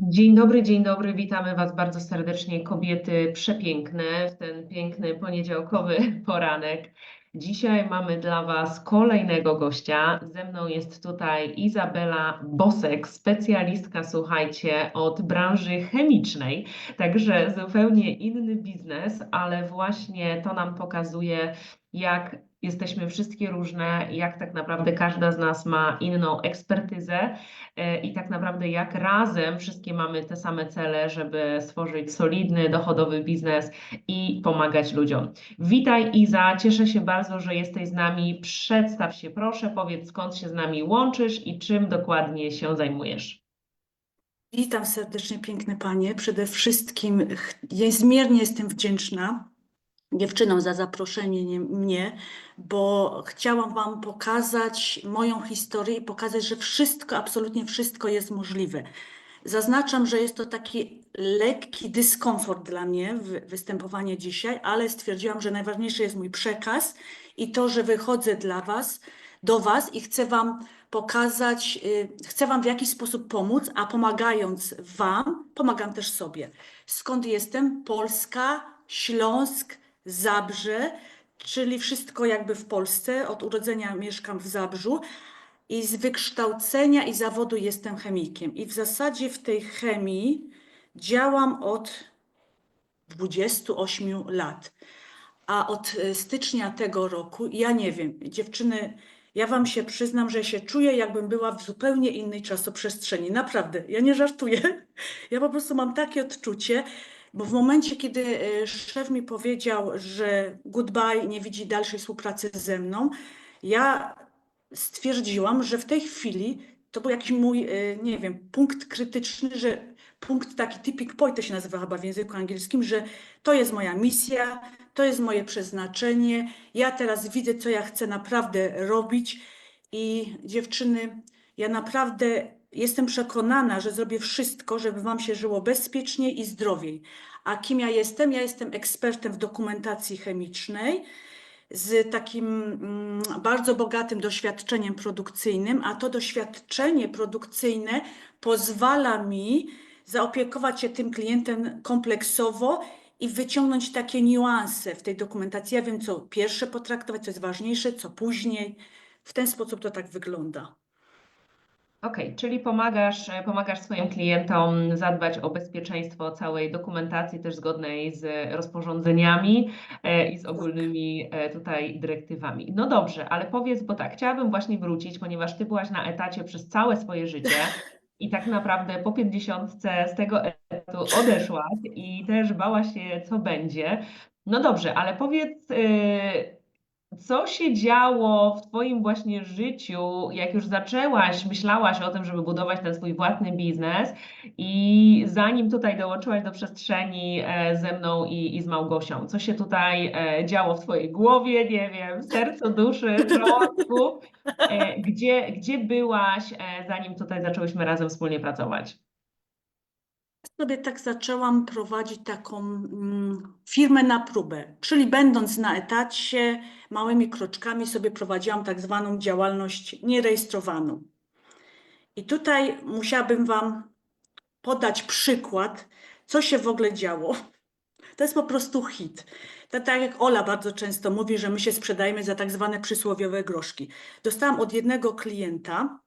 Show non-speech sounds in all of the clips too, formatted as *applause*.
Dzień dobry, dzień dobry. Witamy Was bardzo serdecznie, kobiety przepiękne, w ten piękny poniedziałkowy *laughs* poranek. Dzisiaj mamy dla Was kolejnego gościa. Ze mną jest tutaj Izabela Bosek, specjalistka, słuchajcie, od branży chemicznej. Także zupełnie inny biznes, ale właśnie to nam pokazuje, jak jesteśmy wszystkie różne, jak tak naprawdę każda z nas ma inną ekspertyzę e, i tak naprawdę jak razem wszystkie mamy te same cele, żeby stworzyć solidny, dochodowy biznes i pomagać ludziom. Witaj Iza, cieszę się bardzo, że jesteś z nami. Przedstaw się proszę, powiedz skąd się z nami łączysz i czym dokładnie się zajmujesz. Witam serdecznie, piękne panie. Przede wszystkim niezmiernie jestem wdzięczna dziewczynom za zaproszenie nie- mnie, bo chciałam wam pokazać moją historię i pokazać, że wszystko, absolutnie wszystko jest możliwe. Zaznaczam, że jest to taki lekki dyskomfort dla mnie, wy- występowanie dzisiaj, ale stwierdziłam, że najważniejszy jest mój przekaz i to, że wychodzę dla was, do was i chcę wam pokazać, y, chcę Wam w jakiś sposób pomóc, a pomagając Wam, pomagam też sobie. Skąd jestem? Polska, Śląsk, Zabrze, czyli wszystko jakby w Polsce. Od urodzenia mieszkam w Zabrzu i z wykształcenia i zawodu jestem chemikiem. I w zasadzie w tej chemii działam od 28 lat. A od e, stycznia tego roku, ja nie wiem, dziewczyny, ja wam się przyznam, że się czuję, jakbym była w zupełnie innej czasoprzestrzeni. Naprawdę, ja nie żartuję. *laughs* Ja po prostu mam takie odczucie, bo w momencie, kiedy e, szef mi powiedział, że goodbye, nie widzi dalszej współpracy ze mną, ja stwierdziłam, że w tej chwili to był jakiś mój, e, nie wiem, punkt krytyczny, że punkt taki tipping point to się nazywa chyba w języku angielskim, że to jest moja misja, to jest moje przeznaczenie. Ja teraz widzę, co ja chcę naprawdę robić. I dziewczyny, ja naprawdę jestem przekonana, że zrobię wszystko, żeby Wam się żyło bezpiecznie i zdrowiej. A kim ja jestem? Ja jestem ekspertem w dokumentacji chemicznej z takim mm, bardzo bogatym doświadczeniem produkcyjnym, a to doświadczenie produkcyjne pozwala mi zaopiekować się tym klientem kompleksowo i wyciągnąć takie niuanse w tej dokumentacji. Ja wiem, co pierwsze potraktować, co jest ważniejsze, co później. W ten sposób to tak wygląda. Okej, czyli pomagasz, e, pomagasz swoim klientom zadbać o bezpieczeństwo całej dokumentacji, też zgodnej z rozporządzeniami e, i z ogólnymi e, tutaj dyrektywami. No dobrze, ale powiedz, bo tak, chciałabym właśnie wrócić, ponieważ ty byłaś na etacie przez całe swoje życie i tak naprawdę po pięćdziesiątce z tego etatu odeszłaś i też bałaś się, co będzie. No dobrze, ale powiedz, e, co się działo w Twoim właśnie życiu, jak już zaczęłaś, myślałaś o tym, żeby budować ten swój własny biznes i zanim tutaj dołączyłaś do przestrzeni e, ze mną i, i z Małgosią, co się tutaj e, działo w Twojej głowie, nie wiem, sercu, duszy, żołądku, e, gdzie, gdzie byłaś, zanim tutaj zaczęłyśmy razem wspólnie pracować? Sobie tak zaczęłam prowadzić taką mm, firmę na próbę, czyli będąc na etacie, małymi kroczkami sobie prowadziłam tak zwaną działalność nierejestrowaną. I tutaj musiałabym Wam podać przykład, co się w ogóle działo. To jest po prostu hit. To tak jak Ola bardzo często mówi, że my się sprzedajemy za tak zwane przysłowiowe groszki. Dostałam od jednego klienta,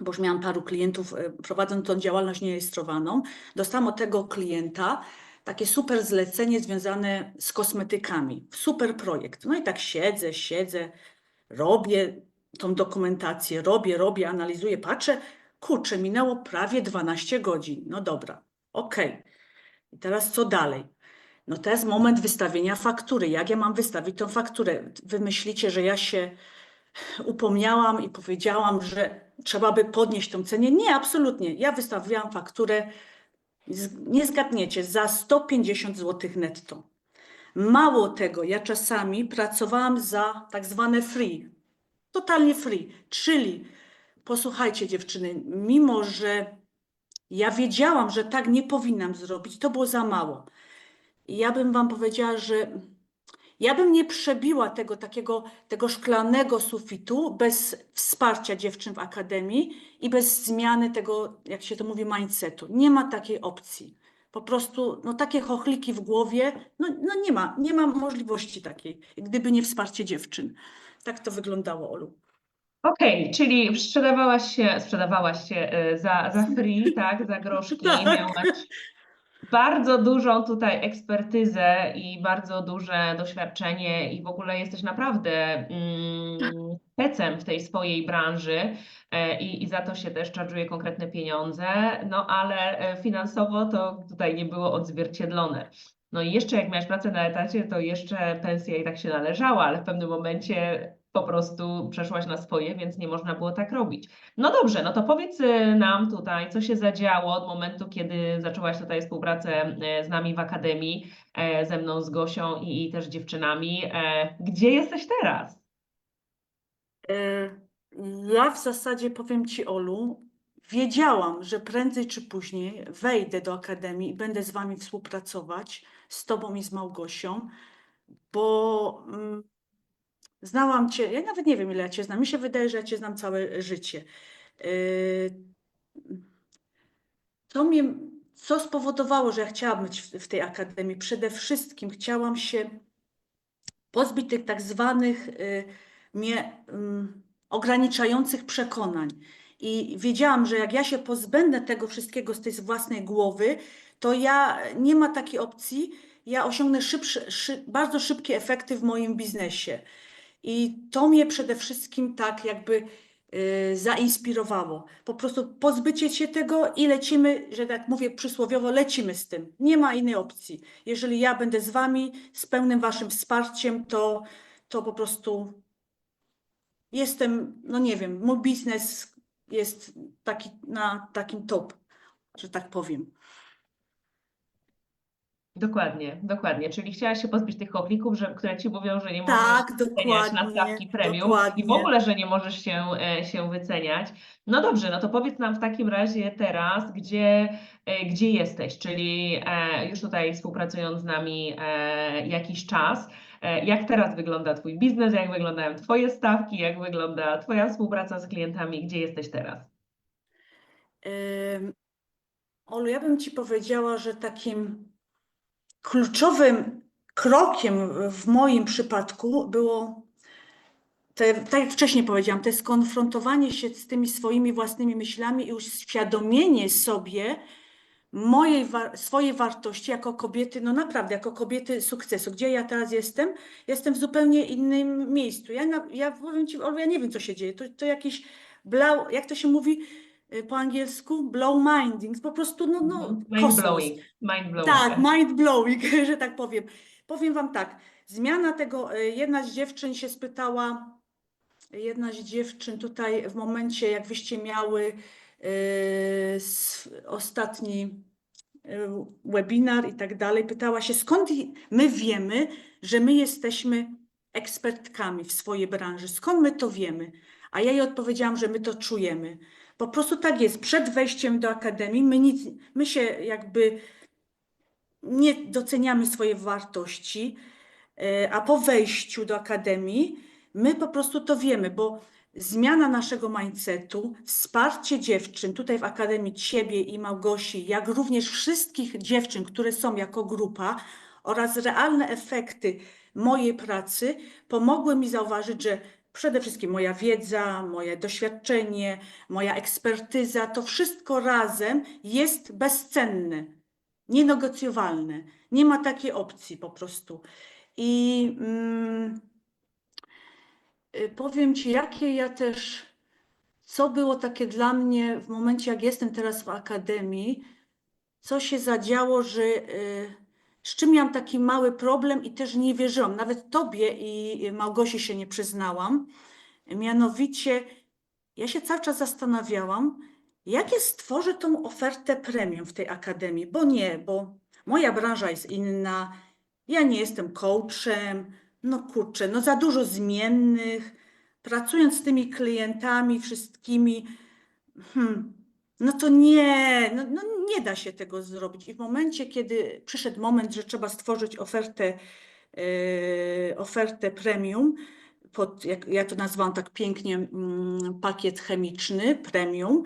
bo już miałam paru klientów e, prowadząc tą działalność nierejestrowaną, dostałam od tego klienta takie super zlecenie związane z kosmetykami. Super projekt. No i tak siedzę, siedzę, robię tą dokumentację, robię, robię, analizuję, patrzę, kurczę, minęło prawie 12 godzin. No dobra, okej. I teraz co dalej? No to jest moment wystawienia faktury. Jak ja mam wystawić tą fakturę? Wy myślicie, że ja się upomniałam i powiedziałam, że trzeba by podnieść tą cenę. Nie, absolutnie. Ja wystawiłam fakturę, nie zgadniecie, za 150 zł netto. Mało tego, ja czasami pracowałam za tak zwane free, totalnie free, czyli posłuchajcie dziewczyny, mimo że ja wiedziałam, że tak nie powinnam zrobić, to było za mało. Ja bym wam powiedziała, że ja bym nie przebiła tego takiego, tego szklanego sufitu bez wsparcia dziewczyn w akademii i bez zmiany tego, jak się to mówi, mindsetu. Nie ma takiej opcji. Po prostu no, takie chochliki w głowie, no, no nie ma, nie ma możliwości takiej, gdyby nie wsparcie dziewczyn. Tak to wyglądało, Olu. Okej, czyli sprzedawałaś się, sprzedawałaś się e, za, za free, tak, za groszki, *laughs* Tak. miałaś bardzo dużą tutaj ekspertyzę i bardzo duże doświadczenie i w ogóle jesteś naprawdę mm, pecem w tej swojej branży e, i, i za to się też czarżuje konkretne pieniądze, no ale e, finansowo to tutaj nie było odzwierciedlone. No i jeszcze jak miałaś pracę na etacie, to jeszcze pensja i tak się należała, ale w pewnym momencie po prostu przeszłaś na swoje, więc nie można było tak robić. No dobrze, no to powiedz y, nam tutaj, co się zadziało od momentu, kiedy zaczęłaś tutaj współpracę e, z nami w Akademii, e, ze mną, z Gosią i, i też dziewczynami. E, Gdzie jesteś teraz? E, Ja w zasadzie powiem Ci, Olu, wiedziałam, że prędzej czy później wejdę do akademii i będę z Wami współpracować, z Tobą i z Małgosią, bo mm, znałam Cię, ja nawet nie wiem, ile ja Cię znam, mi się wydaje, że ja Cię znam całe życie. E, To mnie, co spowodowało, że ja chciałam być w, tej akademii? Przede wszystkim chciałam się pozbyć tych tak zwanych y, mnie ym, ograniczających przekonań. I wiedziałam, że jak ja się pozbędę tego wszystkiego z tej własnej głowy, to ja nie ma takiej opcji, ja osiągnę szy, bardzo szybkie efekty w moim biznesie. I to mnie przede wszystkim tak jakby y, zainspirowało. Po prostu pozbycie się tego i lecimy, że tak mówię przysłowiowo, lecimy z tym. Nie ma innej opcji. Jeżeli ja będę z Wami, z pełnym Waszym wsparciem, to, to po prostu jestem, no nie wiem, mój biznes jest taki na takim top, że tak powiem. Dokładnie, dokładnie. Czyli chciałaś się pozbyć tych ochlików, że, które ci mówią, że nie możesz Tak, wyceniać na dokładnie, stawki premium i w dokładnie. ogóle, że nie możesz się, e, się wyceniać. No dobrze, no to powiedz nam w takim razie teraz, gdzie, e, gdzie jesteś, czyli e, już tutaj współpracując z nami jakiś czas. Jak teraz wygląda Twój biznes, jak wyglądają Twoje stawki, jak wygląda Twoja współpraca z klientami, gdzie jesteś teraz? Olu, ja bym Ci powiedziała, że takim kluczowym krokiem w moim przypadku było, te, tak jak wcześniej powiedziałam, to skonfrontowanie się z tymi swoimi własnymi myślami i uświadomienie sobie mojej, swojej wartości jako kobiety, no naprawdę, jako kobiety sukcesu. Gdzie ja teraz jestem? Jestem w zupełnie innym miejscu. Ja, ja powiem Ci, Olu, ja nie wiem, co się dzieje. To, to jakiś blau, jak to się mówi po angielsku? Blow minding. Po prostu, no, no Mind kosmos. blowing, mind blowing. Tak, mind blowing, *laughs* że tak powiem. Powiem Wam tak, zmiana tego, y, jedna z dziewczyn się spytała, jedna z dziewczyn tutaj w momencie, jak wyście miały y, s- ostatni y, webinar i tak dalej, pytała się, skąd my wiemy, że my jesteśmy ekspertkami w swojej branży, skąd my to wiemy? A ja jej odpowiedziałam, że my to czujemy. Po prostu tak jest. Przed wejściem do akademii my, nic, my się jakby nie doceniamy swojej wartości, e, a po wejściu do akademii my po prostu to wiemy, bo zmiana naszego mindsetu, wsparcie dziewczyn tutaj w akademii Ciebie i Małgosi, jak również wszystkich dziewczyn, które są jako grupa oraz realne efekty mojej pracy pomogły mi zauważyć, że przede wszystkim moja wiedza, moje doświadczenie, moja ekspertyza, to wszystko razem jest bezcenne nienegocjowalne. Nie ma takiej opcji po prostu. I mm, y, powiem Ci, jakie ja też, co było takie dla mnie w momencie, jak jestem teraz w akademii, co się zadziało, że y, z czym miałam taki mały problem i też nie wierzyłam. Nawet Tobie i Małgosi się nie przyznałam. Mianowicie, ja się cały czas zastanawiałam, jak ja stworzę tą ofertę premium w tej akademii, bo nie, bo moja branża jest inna, ja nie jestem coachem, no kurczę, no za dużo zmiennych, pracując z tymi klientami wszystkimi, hmm, no to nie, no, no nie da się tego zrobić. I w momencie, kiedy przyszedł moment, że trzeba stworzyć ofertę e, ofertę premium, pod, jak ja to nazwałam tak pięknie, mm, pakiet chemiczny premium.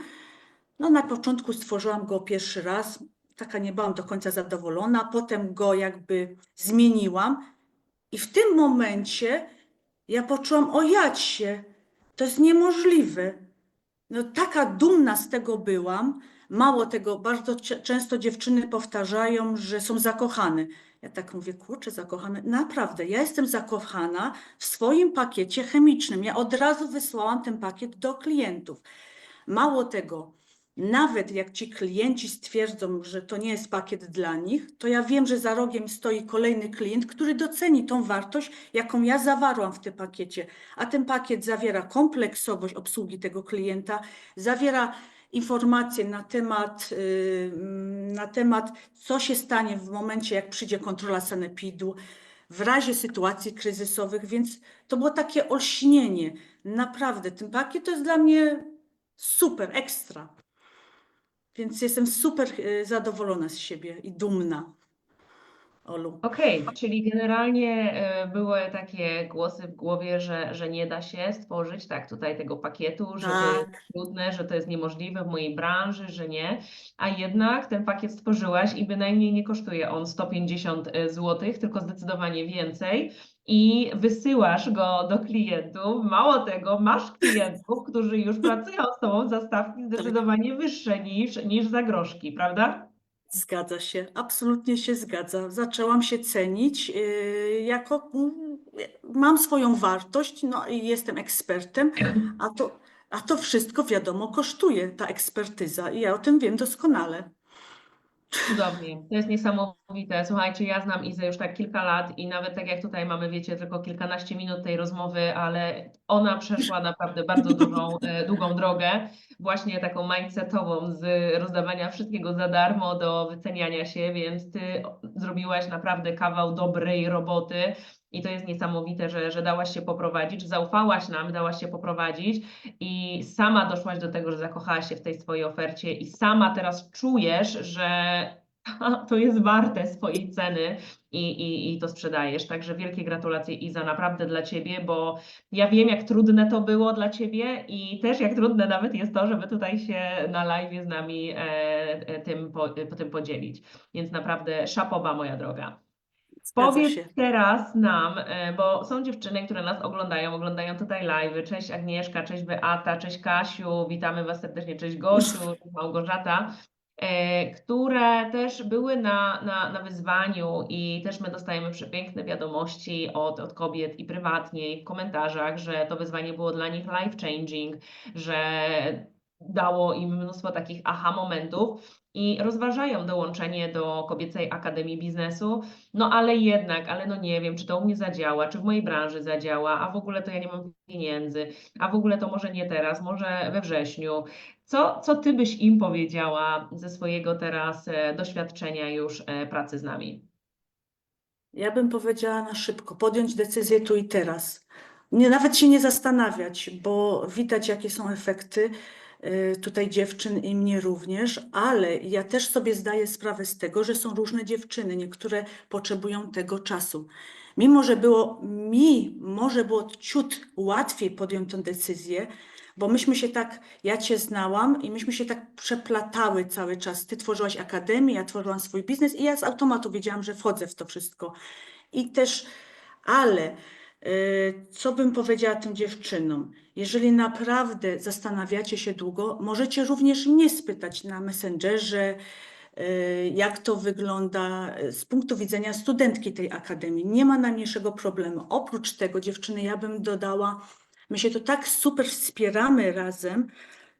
No na początku stworzyłam go pierwszy raz, taka nie byłam do końca zadowolona, potem go jakby zmieniłam i w tym momencie ja poczułam, o się, to jest niemożliwe. No taka dumna z tego byłam. Mało tego, bardzo często dziewczyny powtarzają, że są zakochane. Ja tak mówię, kurczę, zakochane. Naprawdę, ja jestem zakochana w swoim pakiecie chemicznym. Ja od razu wysłałam ten pakiet do klientów. Mało tego, nawet jak ci klienci stwierdzą, że to nie jest pakiet dla nich, to ja wiem, że za rogiem stoi kolejny klient, który doceni tą wartość, jaką ja zawarłam w tym pakiecie. A ten pakiet zawiera kompleksowość obsługi tego klienta, zawiera informacje na temat, y, mm, na temat, co się stanie w momencie, jak przyjdzie kontrola sanepidu, w razie sytuacji kryzysowych, więc to było takie olśnienie. Naprawdę, ten pakiet to jest dla mnie super, ekstra. Więc jestem super y, zadowolona z siebie i dumna. Olu. Okej, czyli generalnie e, były takie głosy w głowie, że, że nie da się stworzyć tak tutaj tego pakietu, że to jest Tak. trudne, że to jest niemożliwe w mojej branży, że nie, a jednak ten pakiet stworzyłaś i bynajmniej nie kosztuje on 150 zł, tylko zdecydowanie więcej i wysyłasz go do klientów. Mało tego, masz klientów, którzy już pracują z tobą za stawki zdecydowanie wyższe niż, niż za groszki, prawda? Zgadza się, absolutnie się zgadza. Zaczęłam się cenić yy, jako, mm, mam swoją wartość, no i jestem ekspertem, a to, a to wszystko wiadomo kosztuje, ta ekspertyza i ja o tym wiem doskonale. Cudownie, to jest niesamowite. Słuchajcie, ja znam Izę już tak kilka lat i nawet tak jak tutaj mamy, wiecie, tylko kilkanaście minut tej rozmowy, ale ona przeszła naprawdę bardzo dużą, *laughs* e, długą drogę, właśnie taką mindsetową z rozdawania wszystkiego za darmo do wyceniania się, więc ty zrobiłaś naprawdę kawał dobrej roboty. I to jest niesamowite, że, że dałaś się poprowadzić, zaufałaś nam, dałaś się poprowadzić i sama doszłaś do tego, że zakochałaś się w tej swojej ofercie i sama teraz czujesz, że *laughs* to jest warte swojej ceny i, i, i to sprzedajesz. Także wielkie gratulacje Iza, naprawdę dla Ciebie, bo ja wiem, jak trudne to było dla Ciebie i też jak trudne nawet jest to, żeby tutaj się na live z nami e, e, tym, po, po tym podzielić. Więc naprawdę szapoba, moja droga. Zgadza Powiedz się. teraz nam, e, bo są dziewczyny, które nas oglądają, oglądają tutaj live. Cześć Agnieszka, cześć Beata, cześć Kasiu, witamy Was serdecznie, cześć Gosiu, cześć Małgorzata, e, które też były na, na, na wyzwaniu i też my dostajemy przepiękne wiadomości od, od kobiet i prywatnie, i w komentarzach, że to wyzwanie było dla nich life changing, że dało im mnóstwo takich aha momentów i rozważają dołączenie do Kobiecej Akademii Biznesu. No ale jednak, ale no nie wiem, czy to u mnie zadziała, czy w mojej branży zadziała, a w ogóle to ja nie mam pieniędzy, a w ogóle to może nie teraz, może we wrześniu. Co, co ty byś im powiedziała ze swojego teraz e, doświadczenia już e, pracy z nami? Ja bym powiedziała na szybko, podjąć decyzję tu i teraz. Nie, nawet się nie zastanawiać, bo widać, jakie są efekty tutaj dziewczyn i mnie również, ale ja też sobie zdaję sprawę z tego, że są różne dziewczyny, niektóre potrzebują tego czasu. Mimo, że było mi, może było ciut łatwiej podjąć tę decyzję, bo myśmy się tak, ja Cię znałam i myśmy się tak przeplatały cały czas. Ty tworzyłaś akademię, ja tworzyłam swój biznes i ja z automatu wiedziałam, że wchodzę w to wszystko. I też, ale y, co bym powiedziała tym dziewczynom? Jeżeli naprawdę zastanawiacie się długo, możecie również mnie spytać na Messengerze, y, jak to wygląda y, z punktu widzenia studentki tej akademii. Nie ma najmniejszego problemu. Oprócz tego, dziewczyny, ja bym dodała, my się to tak super wspieramy razem.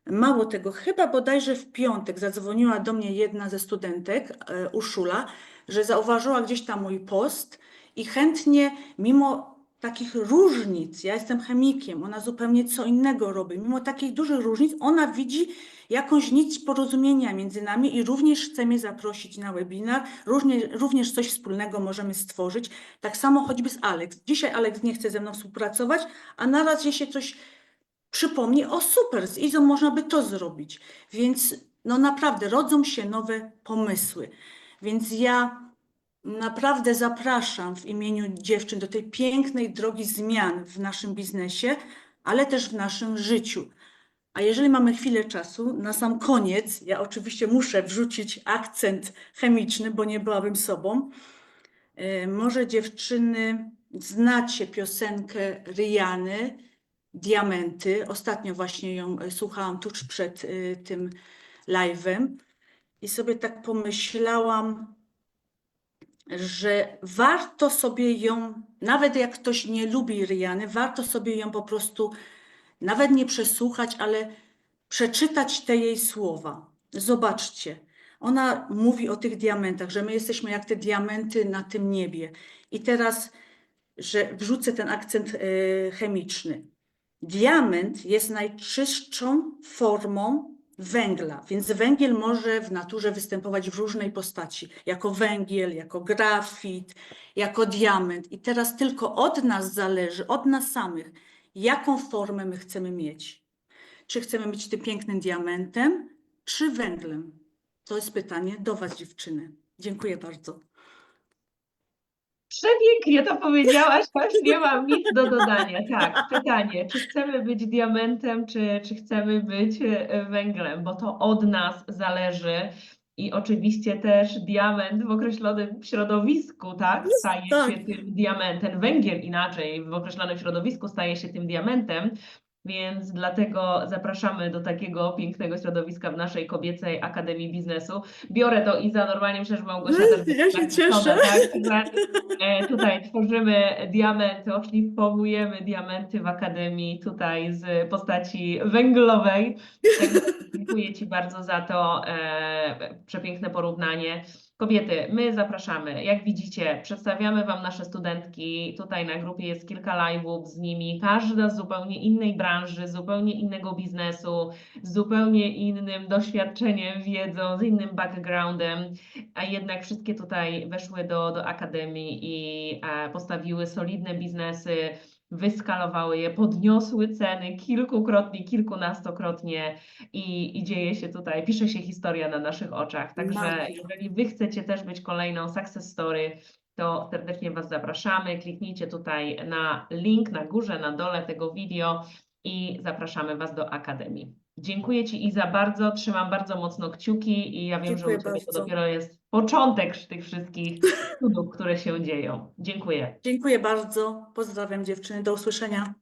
Mało tego, chyba bodajże w piątek zadzwoniła do mnie jedna ze studentek, e, Urszula, że zauważyła gdzieś tam mój post i chętnie, mimo takich różnic, ja jestem chemikiem, ona zupełnie co innego robi, mimo takich dużych różnic, ona widzi jakąś nić porozumienia między nami i również chce mnie zaprosić na webinar, również, również coś wspólnego możemy stworzyć. Tak samo choćby z Alex. Dzisiaj Alex nie chce ze mną współpracować, a na razie się coś przypomni, o super, z Izą można by to zrobić. Więc no naprawdę rodzą się nowe pomysły. Więc ja naprawdę zapraszam w imieniu dziewczyn do tej pięknej drogi zmian w naszym biznesie, ale też w naszym życiu. A jeżeli mamy chwilę czasu, na sam koniec, ja oczywiście muszę wrzucić akcent chemiczny, bo nie byłabym sobą. E, Może dziewczyny znacie piosenkę Riany, Diamenty. Ostatnio właśnie ją e, słuchałam tuż przed e, tym live'em i sobie tak pomyślałam, że warto sobie ją, nawet jak ktoś nie lubi Riany, warto sobie ją po prostu nawet nie przesłuchać, ale przeczytać te jej słowa. Zobaczcie, ona mówi o tych diamentach, że my jesteśmy jak te diamenty na tym niebie. I teraz, że wrzucę ten akcent e, chemiczny. Diament jest najczystszą formą węgla, więc węgiel może w naturze występować w różnej postaci, jako węgiel, jako grafit, jako diament. I teraz tylko od nas zależy, od nas samych, jaką formę my chcemy mieć. Czy chcemy być tym pięknym diamentem, czy węglem? To jest pytanie do Was, dziewczyny. Dziękuję bardzo. Przepięknie to powiedziałaś, *laughs* choć nie mam nic do dodania. Tak, pytanie, czy chcemy być diamentem, czy, czy chcemy być e, węglem, bo to od nas zależy. I oczywiście też diament w określonym środowisku, tak, staje tak. się tym diamentem. Węgiel inaczej w określonym środowisku staje się tym diamentem. Więc dlatego zapraszamy do takiego pięknego środowiska w naszej kobiecej Akademii Biznesu. Biorę to Iza, normalnie myślę, że Małgosia też Ja się cieszę. Tak? E, tutaj tworzymy diamenty, oszlifowujemy diamenty w Akademii tutaj z postaci węglowej. Dziękuję Ci bardzo za to e, przepiękne porównanie. Kobiety, my zapraszamy. Jak widzicie, przedstawiamy Wam nasze studentki. Tutaj na grupie jest kilka live'ów z nimi. Każda z zupełnie innej branży, zupełnie innego biznesu, z zupełnie innym doświadczeniem, wiedzą, z innym backgroundem, a jednak wszystkie tutaj weszły do, do akademii i e, postawiły solidne biznesy, wyskalowały je, podniosły ceny kilkukrotnie, kilkunastokrotnie i, i dzieje się tutaj, pisze się historia na naszych oczach. Także jeżeli Wy chcecie też być kolejną success story, to serdecznie Was zapraszamy. Kliknijcie tutaj na link na górze, na dole tego wideo i zapraszamy Was do Akademii. Dziękuję Ci Iza bardzo, trzymam bardzo mocno kciuki i ja wiem, Dziękuję że u Ciebie to bardzo. dopiero jest początek tych wszystkich cudów, które się dzieją. Dziękuję. Dziękuję bardzo. Pozdrawiam dziewczyny. Do usłyszenia.